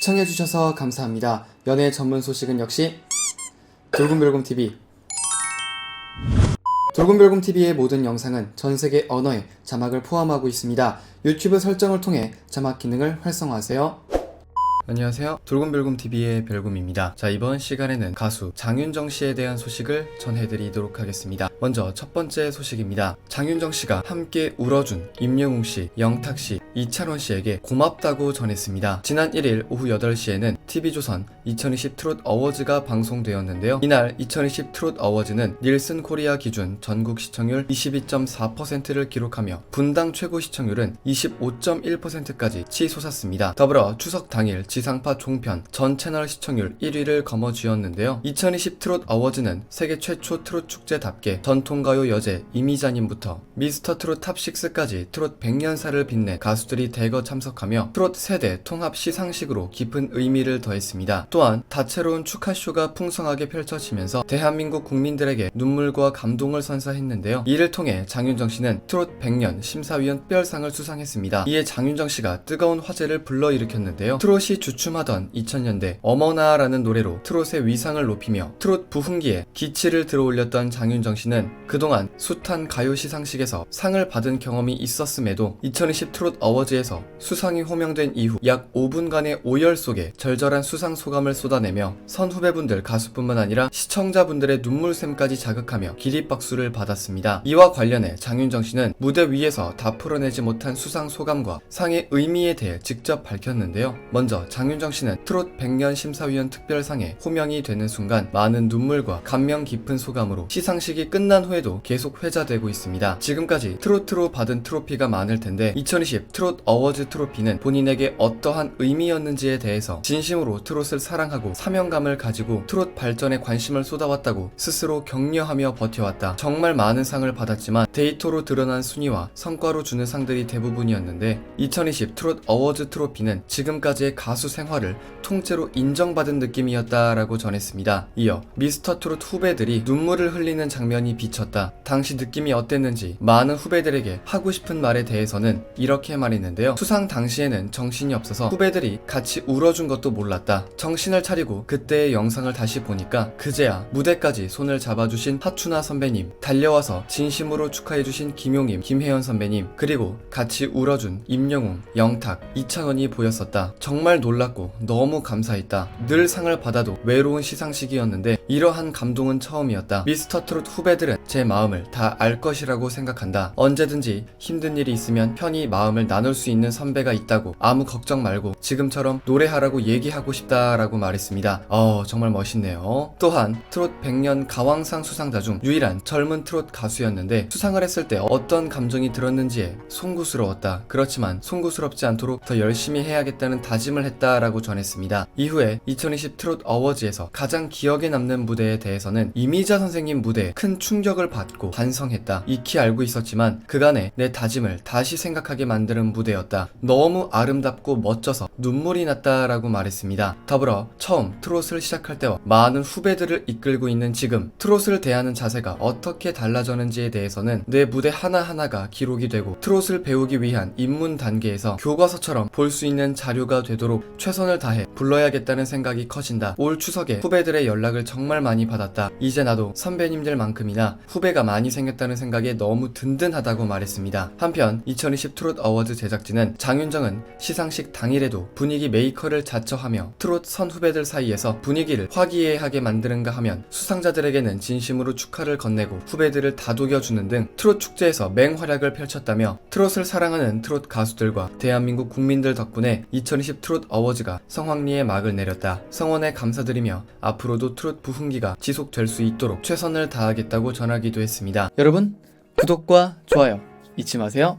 시청해주셔서 감사합니다. 연애 전문 소식은 역시 돌곰별곰TV. 돌곰별곰TV의 모든 영상은 전 세계 언어에 자막을 포함하고 있습니다. 유튜브 설정을 통해 자막 기능을 활성화하세요. 안녕하세요. 돌곰별곰TV의 별곰입니다. 자, 이번 시간에는 가수 장윤정 씨에 대한 소식을 전해드리도록 하겠습니다. 먼저 첫 번째 소식입니다. 장윤정 씨가 함께 울어준 임영웅 씨, 영탁 씨, 이찬원 씨에게 고맙다고 전했습니다. 지난 1일 오후 8시에는 TV조선 2020 트롯 어워즈가 방송되었는데요. 이날 2020 트롯 어워즈는 닐슨 코리아 기준 전국 시청률 22.4%를 기록하며 분당 최고 시청률은 25.1%까지 치솟았습니다. 더불어 추석 당일 지상파 종편 전 채널 시청률 1위를 거머쥐었는데요. 2020 트롯 어워즈는 세계 최초 트롯 축제답게 전통가요 여제 이미자님부터 미스터 트롯 탑6까지 트롯 100년사를 빛낸 가수 들이 대거 참석하며 트롯 세대 통합 시상식으로 깊은 의미를 더했습니다. 또한 다채로운 축하쇼가 풍성하게 펼쳐지면서 대한민국 국민들에게 눈물과 감동을 선사했는데요. 이를 통해 장윤정 씨는 트롯 100년 심사위원 특별상을 수상했습니다. 이에 장윤정 씨가 뜨거운 화제를 불러일으켰는데요. 트롯이 주춤하던 2000년대 어머나라는 노래로 트롯의 위상을 높이며 트롯 부흥기에 기치를 들어올렸던 장윤정 씨는 그동안 숱한 가요 시상식에서 상을 받은 경험이 있었음에도 2020 트롯 어 워즈에서 수상이 호명된 이후 약 5분간의 오열 속에 절절한 수상 소감을 쏟아내며 선후배분들 가수뿐만 아니라 시청자분들의 눈물샘까지 자극하며 기립박수를 받았습니다. 이와 관련해 장윤정 씨는 무대 위에서 다 풀어내지 못한 수상 소감과 상의 의미에 대해 직접 밝혔는데요. 먼저 장윤정 씨는 트롯 100년 심사위원 특별상에 호명이 되는 순간 많은 눈물과 감명 깊은 소감으로 시상식이 끝난 후에도 계속 회자되고 있습니다. 지금까지 트로트로 받은 트로피가 많을 텐데 2020 트롯 어워즈 트로피는 본인에게 어떠한 의미였는지에 대해서 진심으로 트롯을 사랑하고 사명감을 가지고 트롯 발전에 관심을 쏟아왔다고 스스로 격려하며 버텨왔다. 정말 많은 상을 받았지만 데이터로 드러난 순위와 성과로 주는 상들이 대부분이었는데 2020 트롯 어워즈 트로피는 지금까지의 가수 생활을 통째로 인정받은 느낌이었다라고 전했습니다. 이어 미스터 트롯 후배들이 눈물을 흘리는 장면이 비쳤다. 당시 느낌이 어땠는지 많은 후배들에게 하고 싶은 말에 대해서는 이렇게 말했 는데요. 수상 당시에는 정신이 없어서 후배들이 같이 울어준 것도 몰랐다. 정신을 차리고 그때의 영상을 다시 보니까 그제야 무대까지 손을 잡아주신 하춘아 선배님, 달려와서 진심으로 축하해주신 김용임, 김혜연 선배님, 그리고 같이 울어준 임영웅, 영탁, 이창원이 보였었다. 정말 놀랐고 너무 감사했다. 늘 상을 받아도 외로운 시상식이었는데 이러한 감동은 처음이었다. 미스터 트롯 후배들은 제 마음을 다 알 것이라고 생각한다. 언제든지 힘든 일이 있으면 편히 마음을 나눌 수 있는 선배가 있다고 아무 걱정 말고 지금처럼 노래하라고 얘기하고 싶다라고 말했습니다. 어, 정말 멋있네요. 또한 트롯 100년 가왕상 수상자 중 유일한 젊은 트롯 가수였는데 수상을 했을 때 어떤 감정이 들었는지에 송구스러웠다. 그렇지만 송구스럽지 않도록 더 열심히 해야겠다는 다짐을 했다라고 전했습니다. 이후에 2020 트롯 어워즈에서 가장 기억에 남는 무대에 대해서는 이미자 선생님 무대에 큰 충격을 받고 반성했다. 익히 알고 있었지만 그간의 내 다짐을 다시 생각하게 만드는 무대였다. 너무 아름답고 멋져서 눈물이 났다라고 말했습니다. 더불어 처음 트롯을 시작할 때와 많은 후배들을 이끌고 있는 지금 트롯을 대하는 자세가 어떻게 달라졌는지에 대해서는 내 무대 하나하나가 기록이 되고 트롯을 배우기 위한 입문 단계에서 교과서처럼 볼 수 있는 자료가 되도록 최선을 다해 불러야겠다는 생각이 커진다. 올 추석에 후배들의 연락을 정말 많이 받았다. 이제 나도 선배님들만큼이나 후배가 많이 생겼다는 생각에 너무 든든하다고 말했습니다. 한편 2020 트롯 어워즈 제작진은 장윤정은 시상식 당일에도 분위기 메이커를 자처하며 트롯 선후배들 사이에서 분위기를 화기애애하게 만드는가 하면 수상자들에게는 진심으로 축하를 건네고 후배들을 다독여주는 등 트롯 축제에서 맹활약을 펼쳤다며 트롯을 사랑하는 트롯 가수들과 대한민국 국민들 덕분에 2020 트롯 어워즈가 성황리에 막을 내렸다. 성원에 감사드리며 앞으로도 트롯 부흥기가 지속될 수 있도록 최선을 다하겠다고 전하기도 했습니다. 여러분, 구독과 좋아요 잊지 마세요.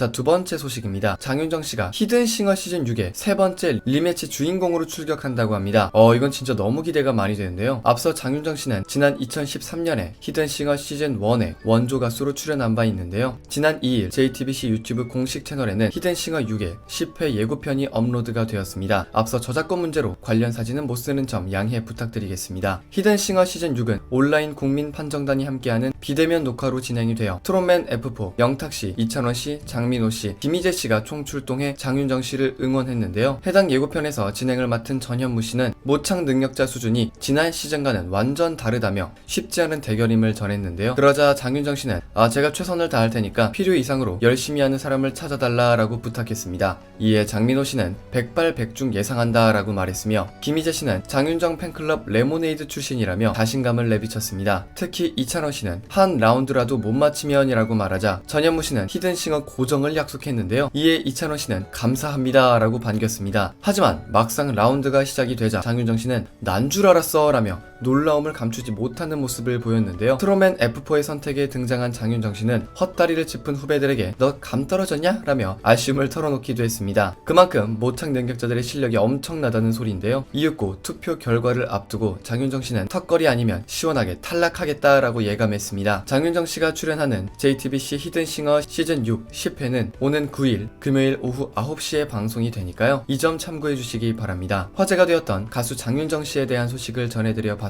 자, 두 번째 소식입니다. 장윤정 씨가 히든싱어 시즌 6의 세 번째 리매치 주인공으로 출격한다고 합니다. 어, 이건 진짜 너무 기대가 많이 되는데요. 앞서 장윤정 씨는 지난 2013년에 히든싱어 시즌 1의 원조 가수로 출연한 바 있는데요. 지난 2일 JTBC 유튜브 공식 채널에는 히든싱어 6의 10회 예고편이 업로드가 되었습니다. 앞서 저작권 문제로 관련 사진은 못 쓰는 점 양해 부탁드리겠습니다. 히든싱어 시즌 6은 온라인 국민 판정단이 함께하는 비대면 녹화로 진행이 되어 트롯맨 F4, 영탁 씨, 이찬원 씨, 장민 장민호 씨, 김희재 씨가 총출동해 장윤정 씨를 응원했는데요. 해당 예고편에서 진행을 맡은 전현무 씨는 모창 능력자 수준이 지난 시즌과는 완전 다르다며 쉽지 않은 대결임을 전했는데요. 그러자 장윤정 씨는 아 제가 최선을 다할 테니까 필요 이상으로 열심히 하는 사람을 찾아달라라고 부탁했습니다. 이에 장민호 씨는 백발백중 예상한다라고 말했으며 김희재 씨는 장윤정 팬클럽 레모네이드 출신이라며 자신감을 내비쳤습니다. 특히 이찬원 씨는 한 라운드라도 못 맞히면이라고 말하자 전현무 씨는 히든싱어 고정 을 약속했는데요. 이에 이찬원 씨는 감사합니다 라고 반겼습니다. 하지만 막상 라운드가 시작이 되자 장윤정 씨는 난 줄 알았어 라며 놀라움을 감추지 못하는 모습을 보였는데요. 트로맨 F4의 선택에 등장한 장윤정 씨는 헛다리를 짚은 후배들에게 너 감 떨어졌냐? 라며 아쉬움을 털어놓기도 했습니다. 그만큼 모창 능력자들의 실력이 엄청나다는 소리인데요. 이윽고 투표 결과를 앞두고 장윤정 씨는 턱걸이 아니면 시원하게 탈락하겠다라고 예감했습니다. 장윤정 씨가 출연하는 JTBC 히든싱어 시즌 6 10회는 오는 9일 금요일 오후 9시에 방송이 되니까요. 이 점 참고해 주시기 바랍니다. 화제가 되었던 가수 장윤정 씨에 대한 소식을 전해드려 봤